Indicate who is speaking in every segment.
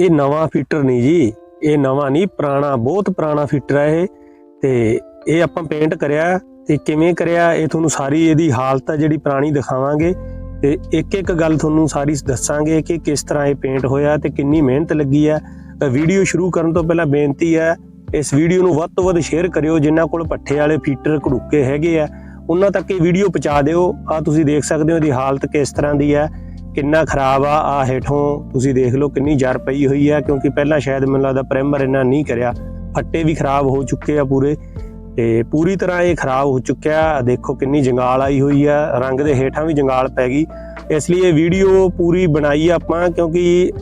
Speaker 1: ਇਹ ਨਵਾਂ ਫੀਟਰ ਨਹੀਂ ਜੀ। ਇਹ ਨਵਾਂ ਨਹੀਂ, ਪੁਰਾਣਾ, ਬਹੁਤ ਪੁਰਾਣਾ ਫੀਟਰ ਹੈ ਇਹ। ਤੇ ਇਹ ਆਪਾਂ ਪੇਂਟ ਕਰਿਆ, ਤੇ ਕਿਵੇਂ ਕਰਿਆ, ਇਹ ਤੁਹਾਨੂੰ ਸਾਰੀ ਇਹਦੀ ਹਾਲਤ ਆ ਜਿਹੜੀ ਪੁਰਾਣੀ ਦਿਖਾਵਾਂਗੇ। ਤੇ ਇੱਕ ਇੱਕ ਗੱਲ ਤੁਹਾਨੂੰ ਸਾਰੀ ਦੱਸਾਂਗੇ ਕਿ ਕਿਸ ਤਰ੍ਹਾਂ ਇਹ ਪੇਂਟ ਹੋਇਆ ਤੇ ਕਿੰਨੀ ਮਿਹਨਤ ਲੱਗੀ ਹੈ ਵੀਡੀਓ ਸ਼ੁਰੂ ਕਰਨ ਤੋਂ ਪਹਿਲਾਂ ਬੇਨਤੀ ਹੈ ਇਸ ਵੀਡੀਓ ਨੂੰ ਵੱਧ ਤੋਂ ਵੱਧ ਸ਼ੇਅਰ ਕਰਿਓ, ਜਿਨ੍ਹਾਂ ਕੋਲ ਪੱਠੇ ਵਾਲੇ ਫੀਟਰ ਘੜੂਕੇ ਹੈਗੇ ਆ। ਉਹਨਾਂ ਤੱਕ ਇਹ ਵੀਡੀਓ ਪਹੁੰਚਾ ਦਿਓ। ਆ ਤੁਸੀਂ ਦੇਖ ਸਕਦੇ ਹੋ ਇਹਦੀ ਹਾਲਤ ਕਿਸ ਤਰ੍ਹਾਂ ਦੀ ਹੈ ਕਿੰਨਾ ਖਰਾਬ ਆ ਆ ਹੇਠੋਂ ਤੁਸੀਂ ਦੇਖ ਲਓ ਕਿੰਨੀ ਜਰ ਪਈ ਹੋਈ ਆ, ਕਿਉਂਕਿ ਪਹਿਲਾਂ ਸ਼ਾਇਦ ਮੈਨੂੰ ਲੱਗਦਾ ਪ੍ਰਾਈਮਰ ਇਹਨਾਂ ਨਹੀਂ ਕਰਿਆ। ਫੱਟੇ ਵੀ ਖਰਾਬ ਹੋ ਚੁੱਕੇ ਆ ਪੂਰੇ। ਤੇ ਪੂਰੀ ਤਰ੍ਹਾਂ ਇਹ ਖਰਾਬ ਹੋ ਚੁੱਕਿਆ। ਦੇਖੋ ਕਿੰਨੀ ਜੰਗਾਲ ਆਈ ਹੋਈ ਆ, ਰੰਗ ਦੇ ਹੇਠਾਂ ਵੀ ਜੰਗਾਲ ਪੈ ਗਈ। ਇਸ ਲਈ ਇਹ ਵੀਡੀਓ ਪੂਰੀ ਬਣਾਈ ਆਪਾਂ, ਕਿਉਂਕਿ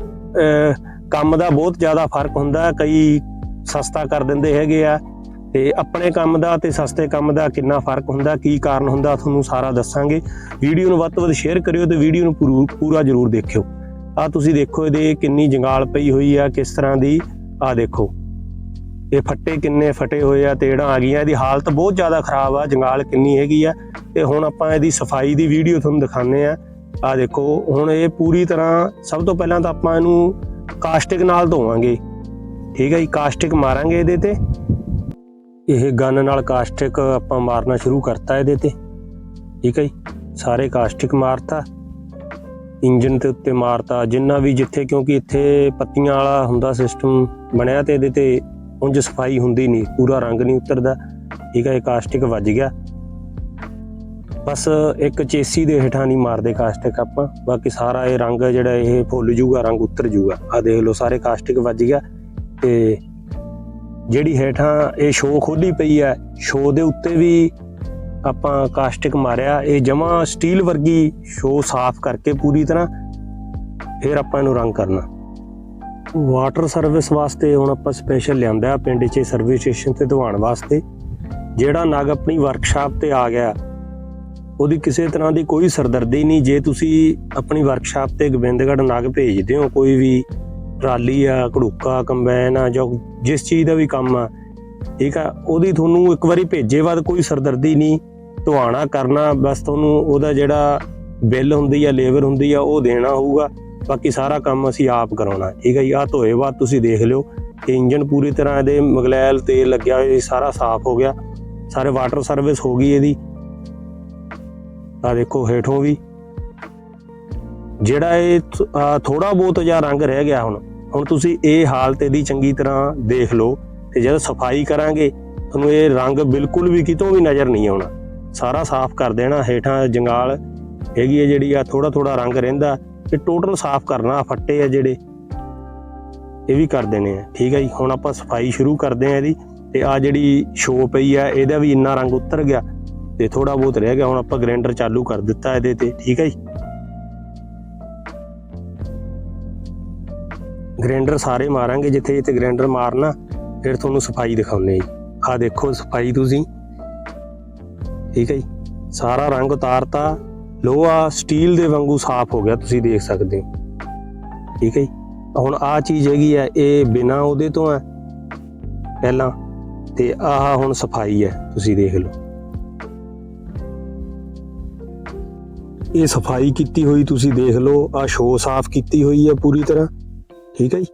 Speaker 1: ਕੰਮ ਦਾ ਬਹੁਤ ਜ਼ਿਆਦਾ ਫ਼ਰਕ ਹੁੰਦਾ। ਕਈ ਸਸਤਾ ਕਰ ਦਿੰਦੇ ਹੈਗੇ ਆ। ਤੇ ਆਪਣੇ ਕੰਮ ਦਾ ਤੇ ਸਸਤੇ ਕੰਮ ਦਾ ਕਿੰਨਾ ਫ਼ਰਕ ਹੁੰਦਾ, ਕੀ ਕਾਰਨ ਹੁੰਦਾ, ਤੁਹਾਨੂੰ ਸਾਰਾ ਦੱਸਾਂਗੇ। ਵੀਡੀਓ ਨੂੰ ਵੱਧ ਤੋਂ ਵੱਧ ਸ਼ੇਅਰ ਕਰਿਓ ਤੇ ਵੀਡੀਓ ਨੂੰ ਪੂਰੂ- ਪੂਰਾ ਜ਼ਰੂਰ ਦੇਖਿਓ। ਆ ਤੁਸੀਂ ਦੇਖੋ ਇਹਦੇ ਕਿੰਨੀ ਜੰਗਾਲ ਪਈ ਹੋਈ ਆ, ਕਿਸ ਤਰ੍ਹਾਂ ਦੀ, ਆ ਦੇਖੋ। ਇਹ ਫੱਟੇ ਕਿੰਨੇ ਫਟੇ ਹੋਏ ਆ, ਤੇੜਾਂ ਆ ਗਈਆਂ, ਇਹਦੀ ਹਾਲਤ ਬਹੁਤ ਜ਼ਿਆਦਾ ਖਰਾਬ ਆ, ਜੰਗਾਲ ਕਿੰਨੀ ਹੈਗੀ ਆ। ਤੇ ਹੁਣ ਆਪਾਂ ਇਹਦੀ ਸਫ਼ਾਈ ਦੀ ਵੀਡੀਓ ਤੁਹਾਨੂੰ ਦਿਖਾਉਂਦੇ ਆ। ਆ ਦੇਖੋ, ਹੁਣ ਇਹ ਪੂਰੀ ਤਰ੍ਹਾਂ, ਸਭ ਤੋਂ ਪਹਿਲਾਂ ਤਾਂ ਆਪਾਂ ਇਹਨੂੰ ਕਾਸਟਿਕ ਨਾਲ ਧੋਵਾਂਗੇ। ਠੀਕ ਹੈ ਜੀ, ਕਾਸਟਿਕ ਮਾਰਾਂਗੇ ਇਹਦੇ ਤੇ। ਇਹ ਗਨ ਨਾਲ ਕਾਸਟਿਕ ਆਪਾਂ ਮਾਰਨਾ ਸ਼ੁਰੂ ਕਰਤਾ ਇਹਦੇ ਤੇ। ਠੀਕ ਹੈ ਜੀ? ਸਾਰੇ ਕਾਸਟਿਕ ਮਾਰਤਾ। ਇੰਜਨ ਦੇ ਉੱਤੇ ਮਾਰਤਾ। ਜਿੰਨਾ ਵੀ ਜਿੱਥੇ, ਕਿਉਂਕਿ ਇੱਥੇ ਪੱਤੀਆਂ ਵਾਲਾ ਹੁੰਦਾ ਸਿਸਟਮ ਬਣਿਆ ਤੇ ਇਹਦੇ ਤੇ ਉਂਝ ਸਫ਼ਾਈ ਹੁੰਦੀ ਨਹੀਂ, ਪੂਰਾ ਰੰਗ ਨਹੀਂ ਉਤਰਦਾ। ਠੀਕ ਹੈ, ਇਹ ਕਾਸਟਿਕ ਵੱਜ ਗਿਆ। ਬਸ ਇੱਕ ਚੇਸੀ ਦੇ ਹੇਠਾਂ ਨਹੀਂ ਮਾਰਦੇ ਕਾਸਟਿਕ ਆਪਾਂ। ਬਾਕੀ ਸਾਰਾ ਇਹ ਰੰਗ ਜਿਹੜਾ ਇਹ ਫੁੱਲ ਜੂਗਾ, ਰੰਗ ਉਤਰ ਜੂਗਾ। ਆ ਦੇਖ ਲਓ, ਸਾਰੇ ਕਾਸਟਿਕ ਵੱਜ ਗਿਆ ਤੇ ਜਿਹੜੀ ਹੇਠਾਂ ਇਹ ਸ਼ੋ ਖੋਲੀ ਪਈ ਹੈ ਸ਼ੋ ਦੇ ਉੱਤੇ ਵੀ ਆਪਾਂ ਕਾਸਟਿਕ ਮਾਰਿਆ, ਇਹ ਜਮਾ ਸਟੀਲ ਵਰਗੀ ਸ਼ੋ ਸਾਫ਼ ਕਰਕੇ ਪੂਰੀ ਤਰ੍ਹਾਂ ਫਿਰ ਆਪਾਂ ਇਹਨੂੰ ਰੰਗ ਕਰਨਾ। ਵਾਟਰ ਸਰਵਿਸ ਵਾਸਤੇ ਹੁਣ ਆਪਾਂ ਸਪੈਸ਼ਲ ਲਿਆਂਦਾ ਪਿੰਡ 'ਚ ਸਰਵਿਸ ਸਟੇਸ਼ਨ ਤੇ ਧਵਾਉਣ ਵਾਸਤੇ। ਜਿਹੜਾ ਨਗ ਆਪਣੀ ਵਰਕਸ਼ਾਪ ਤੇ ਆ ਗਿਆ, ਉਹਦੀ ਕਿਸੇ ਤਰ੍ਹਾਂ ਦੀ ਕੋਈ ਸਰਦਰਦੀ ਨਹੀਂ। ਜੇ ਤੁਸੀਂ ਆਪਣੀ ਵਰਕਸ਼ਾਪ ਤੇ ਗੋਬਿੰਦਗੜ੍ਹ ਨਗ ਭੇਜਦੇ ਹੋ, ਕੋਈ ਵੀ ਟਰਾਲੀ ਆ, ਘੜੂਕਾ, ਕੰਬਾਈਨ ਆ, ਜਾਂ ਜਿਸ ਚੀਜ਼ ਦਾ ਵੀ ਕੰਮ ਆ, ਠੀਕ ਆ, ਉਹਦੀ ਤੁਹਾਨੂੰ ਇੱਕ ਵਾਰੀ ਭੇਜੇ ਬਾਅਦ ਕੋਈ ਸਰਦਰਦੀ ਨਹੀਂ, ਧਵਾਣਾ ਕਰਨਾ, ਬਸ ਤੁਹਾਨੂੰ ਉਹਦਾ ਜਿਹੜਾ ਬਿੱਲ ਹੁੰਦੀ ਆ, ਲੇਬਰ ਹੁੰਦੀ ਆ, ਉਹ ਦੇਣਾ ਹੋਊਗਾ, ਬਾਕੀ ਸਾਰਾ ਕੰਮ ਅਸੀਂ ਆਪ ਕਰਾਉਣਾ, ਠੀਕ ਹੈ ਜੀ ਆ ਧੋਏ ਬਾਅਦ ਤੁਸੀਂ ਦੇਖ ਲਿਓ ਕਿ ਇੰਜਨ ਪੂਰੀ ਤਰ੍ਹਾਂ ਇਹਦੇ ਮਗਲੈਲ ਤੇਲ ਲੱਗਿਆ ਹੋਇਆ ਸਾਰਾ ਸਾਫ਼ ਹੋ ਗਿਆ, ਸਾਰੇ ਵਾਟਰ ਸਰਵਿਸ ਹੋ ਗਈ ਇਹਦੀ ਆ ਦੇਖੋ, ਹੇਠੋਂ ਵੀ ਜਿਹੜਾ ਇਹ ਥੋੜਾ ਬਹੁਤ ਜਿਹਾ ਰੰਗ ਰਹਿ ਗਿਆ ਹੁਣ ਹੁਣ ਤੁਸੀਂ ਇਹ ਹਾਲਤ ਇਹਦੀ ਚੰਗੀ ਤਰ੍ਹਾਂ ਦੇਖ ਲਓ ਤੇ ਜਦੋਂ ਸਫ਼ਾਈ ਕਰਾਂਗੇ, ਤੁਹਾਨੂੰ ਇਹ ਰੰਗ ਬਿਲਕੁਲ ਵੀ ਕਿਤੋਂ ਵੀ ਨਜ਼ਰ ਨਹੀਂ ਆਉਣਾ। ਸਾਰਾ ਸਾਫ਼ ਕਰ ਦੇਣਾ, ਹੇਠਾਂ ਜੰਗਾਲ ਹੈਗੀ ਹੈ ਜਿਹੜੀ ਆ ਥੋੜਾ ਥੋੜਾ ਰੰਗ ਰਹਿੰਦਾ ਇਹ ਟੋਟਲ ਸਾਫ਼ ਕਰਨਾ, ਫੱਟੇ ਆ ਜਿਹੜੇ। ਇਹ ਵੀ ਕਰ ਦੇਣੇ ਆ, ਠੀਕ ਹੈ ਜੀ, ਹੁਣ ਆਪਾਂ ਸਫ਼ਾਈ ਸ਼ੁਰੂ ਕਰਦੇ ਆ ਇਹਦੀ ਤੇ ਆ ਜਿਹੜੀ ਸ਼ੋ ਪਈ ਆ, ਇਹਦਾ ਵੀ ਇੰਨਾ ਰੰਗ ਉਤਰ ਗਿਆ ਤੇ ਥੋੜਾ ਬਹੁਤ ਰਹਿ ਗਿਆ, ਹੁਣ ਆਪਾਂ ਗ੍ਰੈਂਡਰ ਚਾਲੂ ਕਰ ਦਿੱਤਾ ਇਹਦੇ ਤੇ, ਠੀਕ ਹੈ ਜੀ। ਗ੍ਰਾਈਂਡਰ ਸਾਰੇ ਮਾਰਾਂਗੇ, ਜਿੱਥੇ ਜਿੱਥੇ ਗ੍ਰਾਈਂਡਰ ਮਾਰਨਾ, ਫਿਰ ਤੁਹਾਨੂੰ ਸਫ਼ਾਈ ਦਿਖਾਉਨੇ ਜੀ। ਆ ਦੇਖੋ ਸਫ਼ਾਈ ਤੁਸੀਂ। ਠੀਕ ਹੈ ਜੀ। ਸਾਰਾ ਰੰਗ ਉਤਾਰਤਾ। ਲੋਹਾ ਸਟੀਲ ਦੇ ਵਾਂਗੂ ਸਾਫ਼ ਹੋ ਗਿਆ, ਤੁਸੀਂ ਦੇਖ ਸਕਦੇ ਹੋ। ਠੀਕ ਹੈ ਜੀ। ਹੁਣ ਆ ਚੀਜ਼ ਹੈਗੀ ਹੈ, ਇਹ ਬਿਨਾ ਉਹਦੇ ਤੋਂ ਹੈ, ਪਹਿਲਾਂ। ਤੇ ਆਹ ਹੁਣ ਸਫ਼ਾਈ ਹੈ, ਤੁਸੀਂ ਦੇਖ ਲਓ। ਇਹ ਸਫ਼ਾਈ ਕੀਤੀ ਹੋਈ ਤੁਸੀਂ ਦੇਖ ਲਓ ਆ ਸ਼ੋ ਸਾਫ਼ ਕੀਤੀ ਹੋਈ ਹੈ ਪੂਰੀ ਤਰ੍ਹਾਂ। ਠੀਕ ਹੈ ਜੀ?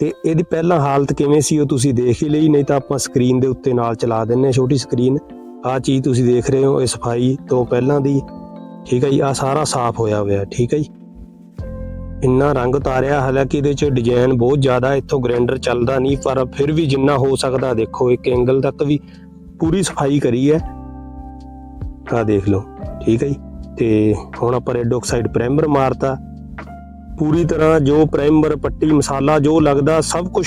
Speaker 1: ਤੇ ਇਹਦੀ ਪਹਿਲਾਂ ਹਾਲਤ ਕਿਵੇਂ ਸੀ ਉਹ ਤੁਸੀਂ ਦੇਖ ਹੀ ਲਈ, ਨਹੀਂ ਤਾਂ ਆਪਾਂ ਸਕਰੀਨ ਦੇ ਉੱਤੇ ਨਾਲ ਚਲਾ ਦਿੰਨੇ ਹਾਂ ਛੋਟੀ ਸਕਰੀਨ ਆ ਚੀਜ਼ ਤੁਸੀਂ ਦੇਖ ਰਹੇ ਹੋ, ਇਹ ਸਫ਼ਾਈ ਤੋਂ ਪਹਿਲਾਂ ਦੀ। ਠੀਕ ਹੈ ਜੀ ਆ ਸਾਰਾ ਸਾਫ਼ ਹੋਇਆ ਹੋਇਆ, ਠੀਕ ਹੈ ਜੀ? ਇੰਨਾ ਰੰਗ ਉਤਾਰਿਆ ਹਾਲਾਂਕਿ ਇਹਦੇ ਚ ਡਿਜ਼ਾਈਨ ਬਹੁਤ ਜ਼ਿਆਦਾ, ਇੱਥੋਂ ਗ੍ਰੈਂਡਰ ਚੱਲਦਾ ਨਹੀਂ, ਪਰ ਫਿਰ ਵੀ ਜਿੰਨਾ ਹੋ ਸਕਦਾ, ਦੇਖੋ, ਇੱਕ ਐਂਗਲ ਤੱਕ ਵੀ ਪੂਰੀ ਸਫ਼ਾਈ ਕਰੀ ਹੈ। ਆ ਦੇਖ ਲਓ, ਠੀਕ ਹੈ ਜੀ? ਤੇ ਹੁਣ ਆਪਾਂ ਰੈੱਡ ਆਕਸਾਈਡ ਪ੍ਰਾਈਮਰ ਮਾਰਤਾ। ਪੂਰੀ ਤਰ੍ਹਾਂ ਜੋ ਪ੍ਰਾਈਮਰ ਪੱਟੀ ਮਸਾਲਾ ਜੋ ਲੱਗਦਾ ਸਭ ਕੁਝ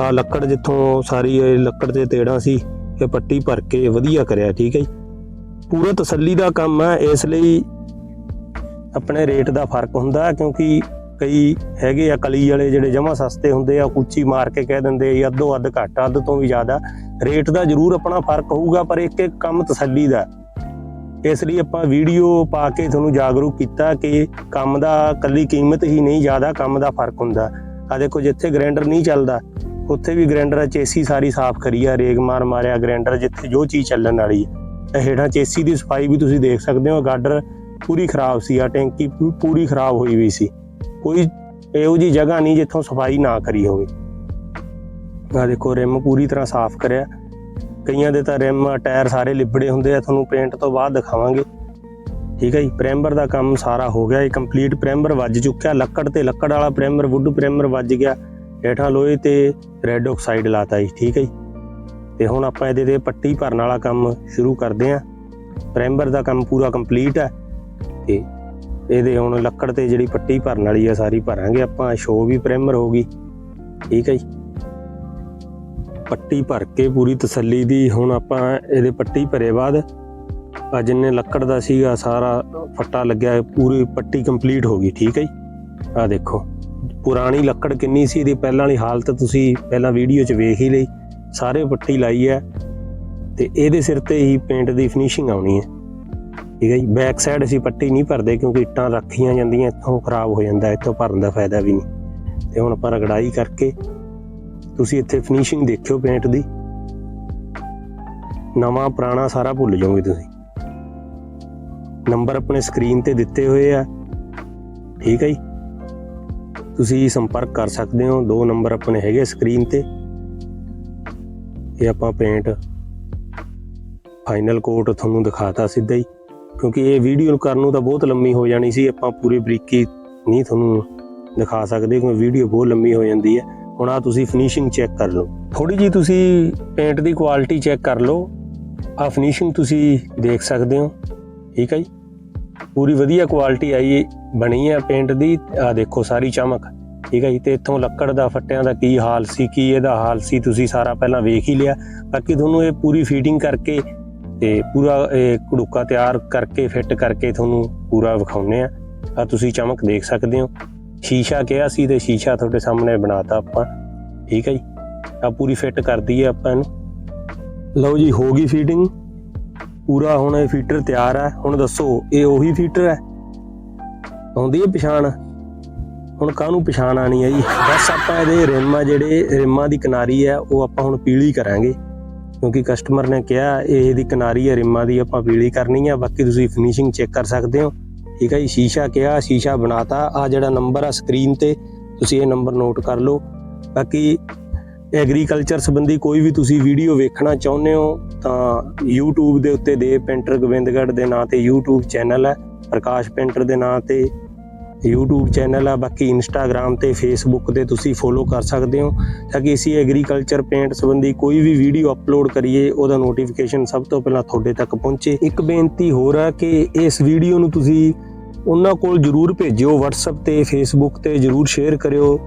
Speaker 1: ਆ ਲੱਕੜ ਜਿੱਥੋਂ ਸਾਰੀ ਇਹ ਲੱਕੜ ਦੇ ਤੇੜਾਂ ਸੀ, ਇਹ ਪੱਟੀ ਭਰ ਕੇ ਵਧੀਆ ਕਰਿਆ, ਠੀਕ ਹੈ ਜੀ। ਪੂਰਾ ਤਸੱਲੀ ਦਾ ਕੰਮ ਹੈ, ਇਸ ਲਈ ਆਪਣੇ ਰੇਟ ਦਾ ਫ਼ਰਕ ਹੁੰਦਾ ਕਿਉਂਕਿ ਕਈ ਹੈਗੇ ਆ ਕਲੀ ਵਾਲੇ ਜਿਹੜੇ ਜਮਾ ਸਸਤੇ ਹੁੰਦੇ ਆ ਉੱਚੀ ਮਾਰ ਕੇ ਕਹਿ ਦਿੰਦੇ ਆ ਅੱਧੋ ਅੱਧ ਘੱਟ, ਅੱਧ ਤੋਂ ਵੀ ਜ਼ਿਆਦਾ। ਰੇਟ ਦਾ ਜ਼ਰੂਰ ਆਪਣਾ ਫ਼ਰਕ ਹੋਊਗਾ, ਪਰ ਇੱਕ ਇੱਕ ਕੰਮ ਤਸੱਲੀ ਦਾ ਇਸ ਲਈ ਆਪਾਂ ਵੀਡੀਓ ਪਾ ਕੇ ਤੁਹਾਨੂੰ ਜਾਗਰੂਕ ਕੀਤਾ ਕਿ ਕੰਮ ਦਾ ਕੱਲੀ ਕੀਮਤ ਹੀ ਨਹੀਂ, ਜ਼ਿਆਦਾ ਕੰਮ ਦਾ ਫ਼ਰਕ ਹੁੰਦਾ। ਆ ਦੇਖੋ, ਜਿੱਥੇ ਗ੍ਰਾਈਂਡਰ ਨਹੀਂ ਚੱਲਦਾ, ਉੱਥੇ ਵੀ ਗ੍ਰਾਈਂਡਰ ਚੇਸੀ ਸਾਰੀ ਸਾਫ਼ ਕਰੀ ਆ, ਰੇਗ ਮਾਰ ਮਾਰਿਆ ਗ੍ਰਾਈਂਡਰ ਜਿੱਥੇ ਜੋ ਚੀਜ਼ ਚੱਲਣ ਵਾਲੀ ਹੈ ਹੇਠਾਂ ਚੇਸੀ ਦੀ ਸਫ਼ਾਈ ਵੀ ਤੁਸੀਂ ਦੇਖ ਸਕਦੇ ਹੋ, ਗਾਡਰ ਪੂਰੀ ਖਰਾਬ ਸੀ ਆ ਟੈਂਕੀ ਪੂਰੀ ਖਰਾਬ ਹੋਈ ਵੀ ਸੀ। ਕੋਈ ਇਹੋ ਜੀ ਜਗ੍ਹਾ ਨਹੀਂ ਜਿੱਥੋਂ ਸਫ਼ਾਈ ਨਾ ਕਰੀ ਹੋਵੇ। ਆ ਦੇਖੋ, ਰਿਮ ਪੂਰੀ ਤਰ੍ਹਾਂ ਸਾਫ਼ ਕਰਿਆ। ਕਈਆਂ ਦੇ ਤਾਂ ਰਿਮ, ਟਾਇਰ ਸਾਰੇ ਲਿਬੜੇ ਹੁੰਦੇ ਆ, ਤੁਹਾਨੂੰ ਪੇਂਟ ਤੋਂ ਬਾਅਦ ਦਿਖਾਵਾਂਗੇ। ਠੀਕ ਹੈ ਜੀ ਪ੍ਰਾਈਮਰ ਦਾ ਕੰਮ ਸਾਰਾ ਹੋ ਗਿਆ, ਇਹ ਕੰਪਲੀਟ ਪ੍ਰਾਈਮਰ ਵੱਜ ਚੁੱਕਿਆ, ਲੱਕੜ ਤੇ ਲੱਕੜ ਵਾਲਾ ਪ੍ਰੈਮਰ ਵੁੱਡ ਪ੍ਰੈਮਰ ਵੱਜ ਗਿਆ, ਹੇਠਾਂ ਲੋਹੇ ਤੇ ਰੈੱਡ ਆਕਸਾਈਡ ਲਾਤਾ ਜੀ, ਠੀਕ ਹੈ ਜੀ। ਤੇ ਹੁਣ ਆਪਾਂ ਇਹਦੇ ਤੇ ਪੱਟੀ ਭਰਨ ਵਾਲਾ ਕੰਮ ਸ਼ੁਰੂ ਕਰਦੇ ਆਂ ਪ੍ਰੈਮਰ ਦਾ ਕੰਮ ਪੂਰਾ ਕੰਪਲੀਟ ਹੈ। ਤੇ ਇਹਦੇ ਹੁਣ ਲੱਕੜ ਤੇ ਜਿਹੜੀ ਪੱਟੀ ਭਰਨ ਵਾਲੀ ਆ, ਸਾਰੀ ਭਰਾਂਗੇ ਆਪਾਂ ਸ਼ੋ ਵੀ ਪ੍ਰੈਮਰ ਹੋ ਗਈ। ਠੀਕ ਹੈ ਜੀ। ਪੱਟੀ ਭਰ ਕੇ ਪੂਰੀ ਤਸੱਲੀ ਦੀ। ਹੁਣ ਆਪਾਂ ਇਹਦੇ ਪੱਟੀ ਭਰੇ ਬਾਅਦ ਆ ਜਿੰਨੇ ਲੱਕੜ ਦਾ ਸੀਗਾ ਸਾਰਾ ਫੱਟਾ ਲੱਗਿਆ, ਪੂਰੀ ਪੱਟੀ ਕੰਪਲੀਟ ਹੋ ਗਈ, ਠੀਕ ਹੈ ਜੀ? ਆ ਦੇਖੋ, ਪੁਰਾਣੀ ਲੱਕੜ ਕਿੰਨੀ ਸੀ, ਇਹਦੀ ਪਹਿਲਾਂ ਵਾਲੀ ਹਾਲਤ ਤੁਸੀਂ ਪਹਿਲਾਂ ਵੀਡੀਓ 'ਚ ਵੇਖ ਹੀ ਲਈ। ਸਾਰੇ ਪੱਟੀ ਲਾਈ ਹੈ ਤੇ ਇਹਦੇ ਸਿਰ ਤੇ ਹੀ ਪੇਂਟ ਦੀ ਫਿਨਿਸ਼ਿੰਗ ਆਉਣੀ ਹੈ। ਠੀਕ ਹੈ ਜੀ? ਬੈਕ ਸਾਈਡ ਅਸੀਂ ਪੱਟੀ ਨਹੀਂ ਭਰਦੇ ਕਿਉਂਕਿ ਇੱਟਾਂ ਰੱਖੀਆਂ ਜਾਂਦੀਆਂ, ਇੱਥੋਂ ਖਰਾਬ ਹੋ ਜਾਂਦਾ, ਇੱਥੋਂ ਭਰਨ ਦਾ ਫਾਇਦਾ ਵੀ ਨਹੀਂ। ਤੇ ਹੁਣ ਆਪਾਂ ਰਗੜਾਈ ਕਰਕੇ ਤੁਸੀਂ ਇੱਥੇ ਫਿਨਿਸ਼ਿੰਗ ਦੇਖਿਓ ਪੇਂਟ ਦੀ। ਨਵਾਂ, ਪੁਰਾਣਾ ਸਾਰਾ ਭੁੱਲ ਜਾਓਗੇ ਤੁਸੀਂ। ਨੰਬਰ ਆਪਣੇ ਸਕਰੀਨ ਤੇ ਦਿੱਤੇ ਹੋਏ ਆ। ਠੀਕ ਹੈ ਜੀ? ਤੁਸੀਂ ਸੰਪਰਕ ਕਰ ਸਕਦੇ ਹੋ। ਦੋ ਨੰਬਰ ਆਪਣੇ ਹੈਗੇ ਸਕਰੀਨ ਤੇ। ਇਹ ਆਪਾਂ ਪੇਂਟ ਫਾਈਨਲ ਕੋਟ ਤੁਹਾਨੂੰ ਦਿਖਾਤਾ ਸਿੱਧਾ ਹੀ। ਕਿਉਂਕਿ ਇਹ ਵੀਡੀਓ ਕਰਨ ਨੂੰ ਤਾਂ ਬਹੁਤ ਲੰਮੀ ਹੋ ਜਾਣੀ ਸੀ। ਆਪਾਂ ਪੂਰੀ ਬਰੀਕੀ ਨਹੀਂ ਤੁਹਾਨੂੰ ਦਿਖਾ ਸਕਦੇ ਕਿਉਂਕਿ ਵੀਡੀਓ ਬਹੁਤ ਲੰਮੀ ਹੋ ਜਾਂਦੀ ਹੈ। ਹੁਣ ਆ ਤੁਸੀਂ ਫਿਨਿਸ਼ਿੰਗ ਚੈੱਕ ਕਰ ਲਓ। ਥੋੜੀ ਜੀ ਤੁਸੀਂ ਪੇਂਟ ਦੀ ਕੁਆਲਿਟੀ ਚੈੱਕ ਕਰ ਲਓ। ਆ ਫਿਨਿਸ਼ਿੰਗ ਤੁਸੀਂ ਦੇਖ ਸਕਦੇ ਹੋ। ਠੀਕ ਹੈ ਜੀ? ਪੂਰੀ ਵਧੀਆ ਕੁਆਲਿਟੀ ਆਈ ਬਣੀ ਹੈ ਪੇਂਟ ਦੀ। ਆ ਦੇਖੋ ਸਾਰੀ ਚਮਕ। ਠੀਕ ਹੈ ਜੀ? ਤੇ ਇੱਥੋਂ ਲੱਕੜ ਦਾ ਫੱਟਿਆਂ ਦਾ ਕੀ ਹਾਲ ਸੀ, ਕੀ ਇਹਦਾ ਹਾਲ ਸੀ, ਤੁਸੀਂ ਸਾਰਾ ਪਹਿਲਾਂ ਵੇਖ ਹੀ ਲਿਆ। ਬਾਕੀ ਤੁਹਾਨੂੰ ਇਹ ਪੂਰੀ ਫੀਟਿੰਗ ਕਰਕੇ ਤੇ ਪੂਰਾ ਇਹ ਘੜੂਕਾ ਤਿਆਰ ਕਰਕੇ ਫਿੱਟ ਕਰਕੇ ਤੁਹਾਨੂੰ ਪੂਰਾ ਵਿਖਾਉਨੇ ਆ। ਆ ਤੁਸੀਂ ਚਮਕ ਦੇਖ ਸਕਦੇ ਹੋ। ਸ਼ੀਸ਼ਾ ਕਿਹਾ ਸੀ ਤੇ ਸ਼ੀਸ਼ਾ ਤੁਹਾਡੇ ਸਾਹਮਣੇ ਬਣਾਤਾ ਆਪਾਂ। ਠੀਕ ਹੈ ਜੀ। ਆ ਪੂਰੀ ਫਿੱਟ ਕਰਦੀ ਹੈ ਆਪਾਂ ਇਹਨੂੰ। ਲਓ ਜੀ, ਹੋ ਗਈ ਫੀਟਿੰਗ ਪੂਰਾ ਹੁਣ ਇਹ ਫੀਟਰ ਤਿਆਰ ਹੈ। ਹੁਣ ਦੱਸੋ, ਇਹ ਉਹੀ ਫੀਟਰ ਹੈ? ਆਉਂਦੀ ਹੈ ਪਛਾਣ? ਹੁਣ ਕਾਹਨੂੰ ਪਛਾਣ ਆਣੀ ਹੈ ਜੀ? ਬਸ ਆਪਾਂ ਇਹਦੇ ਰਿਮ ਆ ਜਿਹੜੇ, ਰਿਮਾਂ ਦੀ ਕਿਨਾਰੀ ਹੈ, ਉਹ ਆਪਾਂ ਹੁਣ ਪੀਲੀ ਕਰਾਂਗੇ। ਕਿਉਂਕਿ ਕਸਟਮਰ ਨੇ ਕਿਹਾ, ਇਹ ਇਹਦੀ ਕਿਨਾਰੀ ਹੈ, ਰਿਮਾਂ ਦੀ ਆਪਾਂ ਪੀਲੀ ਕਰਨੀ ਹੈ। ਬਾਕੀ ਤੁਸੀਂ ਫਿਨਿਸ਼ਿੰਗ ਚੈੱਕ ਕਰ ਸਕਦੇ ਹੋ। ਠੀਕ ਹੈ ਜੀ, ਸ਼ੀਸ਼ਾ ਕਿਹਾ, ਸ਼ੀਸ਼ਾ ਬਣਾਤਾ। ਆ ਜਿਹੜਾ ਨੰਬਰ ਆ ਸਕਰੀਨ ਤੇ, ਤੁਸੀਂ ਇਹ ਨੰਬਰ ਨੋਟ ਕਰ ਲਓ। ਬਾਕੀ ਐਗਰੀਕਲਚਰ ਸੰਬੰਧੀ ਕੋਈ ਵੀ ਤੁਸੀਂ ਵੀਡੀਓ ਵੇਖਣਾ ਚਾਹੁੰਦੇ ਹੋ, ਤਾਂ YouTube ਦੇ ਉੱਤੇ ਦੇਵ ਪੇਂਟਰ ਗੋਬਿੰਦਗੜ੍ਹ ਦੇ ਨਾਂ ਤੇ YouTube ਚੈਨਲ ਹੈ, ਪ੍ਰਕਾਸ਼ ਪੇਂਟਰ ਦੇ ਨਾਂ ਤੇ। YouTube ਚੈਨਲ ਆ, ਬਾਕੀ Instagram ਤੇ Facebook ਤੇ ਤੁਸੀਂ ਫੋਲੋ ਕਰ ਸਕਦੇ ਹੋ, ਤਾਂ ਕਿ ਅਸੀਂ ਐਗਰੀਕਲਚਰ ਪੇਂਟ ਸੰਬੰਧੀ ਕੋਈ ਵੀ ਵੀਡੀਓ ਅਪਲੋਡ ਕਰੀਏ, ਉਹਦਾ ਨੋਟੀਫਿਕੇਸ਼ਨ ਸਭ ਤੋਂ ਪਹਿਲਾਂ ਤੁਹਾਡੇ ਤੱਕ ਪਹੁੰਚੇ। ਇੱਕ ਬੇਨਤੀ ਹੋਰ ਆ ਕਿ ਇਸ ਵੀਡੀਓ ਨੂੰ ਤੁਸੀਂ ਉਹਨਾਂ ਕੋਲ ਜਰੂਰ ਭੇਜਿਓ, WhatsApp ਤੇ, Facebook ਤੇ ਜਰੂਰ ਸ਼ੇਅਰ ਕਰਿਓ,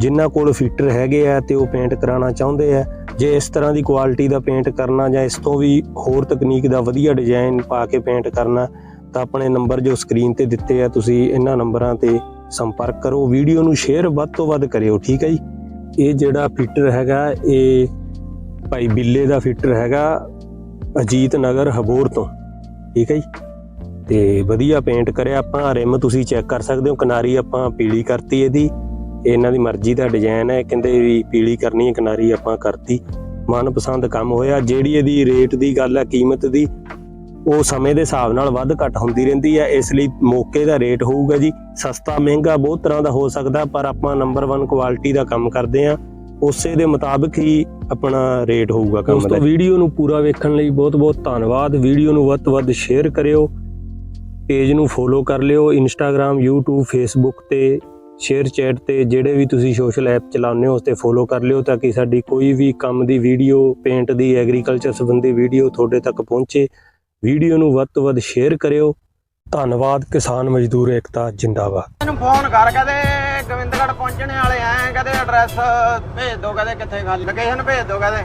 Speaker 1: ਜਿਨ੍ਹਾਂ ਕੋਲ ਫੀਟਰ ਹੈਗੇ ਆ ਤੇ ਉਹ ਪੇਂਟ ਕਰਾਉਣਾ ਚਾਹੁੰਦੇ ਆ। ਜੇ ਇਸ ਤਰ੍ਹਾਂ ਦੀ ਕੁਆਲਿਟੀ ਦਾ ਪੇਂਟ ਕਰਨਾ ਜਾਂ ਇਸ ਤੋਂ ਵੀ ਹੋਰ ਤਕਨੀਕ ਦਾ ਵਧੀਆ ਡਿਜ਼ਾਈਨ ਪਾ ਕੇ ਪੇਂਟ ਕਰਨਾ ਤਾਂ ਆਪਣੇ ਨੰਬਰ ਜੋ ਸਕਰੀਨ ਤੇ ਦਿੱਤੇ ਆ, ਤੁਸੀਂ ਇਹਨਾਂ ਨੰਬਰਾਂ ਤੇ ਸੰਪਰਕ ਕਰੋ। ਵੀਡੀਓ ਨੂੰ ਸ਼ੇਅਰ ਵੱਧ ਤੋਂ ਵੱਧ ਕਰਿਓ, ਠੀਕ ਹੈ ਜੀ? ਇਹ ਜਿਹੜਾ ਫੀਟਰ ਹੈਗਾ, ਇਹ ਭਾਈ ਬਿੱਲੇ ਦਾ ਫੀਟਰ ਹੈਗਾ, ਅਜੀਤ ਨਗਰ ਹਬੋਰ ਤੋਂ, ਠੀਕ ਹੈ ਜੀ? ਤੇ ਵਧੀਆ ਪੇਂਟ ਕਰਿਆ ਆਪਾਂ ਰਿਮ ਤੁਸੀਂ ਚੈੱਕ ਕਰ ਸਕਦੇ ਹੋ, ਕਿਨਾਰੀ ਆਪਾਂ ਪੀਲੀ ਕਰਤੀ ਇਹਦੀ। ਇਹਨਾਂ ਦੀ ਮਰਜ਼ੀ ਦਾ ਡਿਜ਼ਾਈਨ ਹੈ, ਕਹਿੰਦੇ ਵੀ ਪੀਲੀ ਕਰਨੀ ਹੈ, ਕਿਨਾਰੀ ਆਪਾਂ ਕਰਤੀ। ਮਨਪਸੰਦ ਕੰਮ ਹੋਇਆ, ਜਿਹੜੀ ਇਹਦੀ ਰੇਟ ਦੀ ਗੱਲ ਹੈ, ਕੀਮਤ ਦੀ ਉਹ ਸਮੇਂ ਦੇ ਹਿਸਾਬ ਨਾਲ ਵੱਧ ਘੱਟ ਹੁੰਦੀ ਰਹਿੰਦੀ ਹੈ ਇਸ ਲਈ ਮੌਕੇ ਦਾ ਰੇਟ ਹੋਊਗਾ ਜੀ। ਸਸਤਾ ਮਹਿੰਗਾ ਬਹੁਤ ਤਰ੍ਹਾਂ ਦਾ ਹੋ ਸਕਦਾ ਪਰ ਆਪਾਂ ਨੰਬਰ 1 ਕੁਆਲਿਟੀ ਦਾ ਕੰਮ ਕਰਦੇ ਆ ਉਸੇ ਦੇ ਮੁਤਾਬਕ ਹੀ ਆਪਣਾ ਰੇਟ ਹੋਊਗਾ ਕੰਮ ਦਾ। ਦੋਸਤੋ ਵੀਡੀਓ ਨੂੰ ਪੂਰਾ ਵੇਖਣ ਲਈ ਬਹੁਤ ਬਹੁਤ ਧੰਨਵਾਦ। ਵੀਡੀਓ ਨੂੰ ਵੱਧ ਤੋਂ ਵੱਧ ਸ਼ੇਅਰ ਕਰਿਓ। ਪੇਜ ਨੂੰ ਫੋਲੋ ਕਰ ਲਿਓ। ਇੰਸਟਾਗ੍ਰam YouTube Facebook ਤੇ ਸ਼ੇਅਰ ਚੈਟ ਤੇ ਜਿਹੜੇ ਵੀ ਤੁਸੀਂ ਸੋਸ਼ਲ ਐਪ ਚਲਾਉਂਦੇ ਹੋ ਉਸ ਤੇ ਫੋਲੋ ਕਰ ਲਿਓ ਤਾਂ ਕਿ ਸਾਡੀ ਕੋਈ ਵੀ ਕੰਮ ਦੀ ਵੀਡੀਓ ਪੇਂਟ ਦੀ ਐਗਰੀਕਲਚਰ ਸੰਬੰਧੀ ਵੀਡੀਓ ਤੁਹਾਡੇ ਤੱਕ ਪਹੁੰਚੇ। ਵੀਡੀਓ ਨੂੰ ਵੱਧ ਤੋਂ ਵੱਧ ਸ਼ੇਅਰ ਕਰਿਓ। ਧੰਨਵਾਦ, ਕਿਸਾਨ ਮਜ਼ਦੂਰ ਏਕਤਾ, ਜਿੰਦਾਬਾਦ।
Speaker 2: ਮੈਨੂੰ ਫੋਨ ਕਰ, ਕਦੇ ਗੋਬਿੰਦਗੜ੍ਹ ਪਹੁੰਚਣੇ ਵਾਲੇ ਐ, ਕਦੇ ਐਡਰੈਸ ਭੇਜ ਦੋ, ਕਦੇ ਕਿੱਥੇ ਖਾਲੀ ਲੋਕੇਸ਼ਨ ਭੇਜ ਦੋ, ਕਦੇ।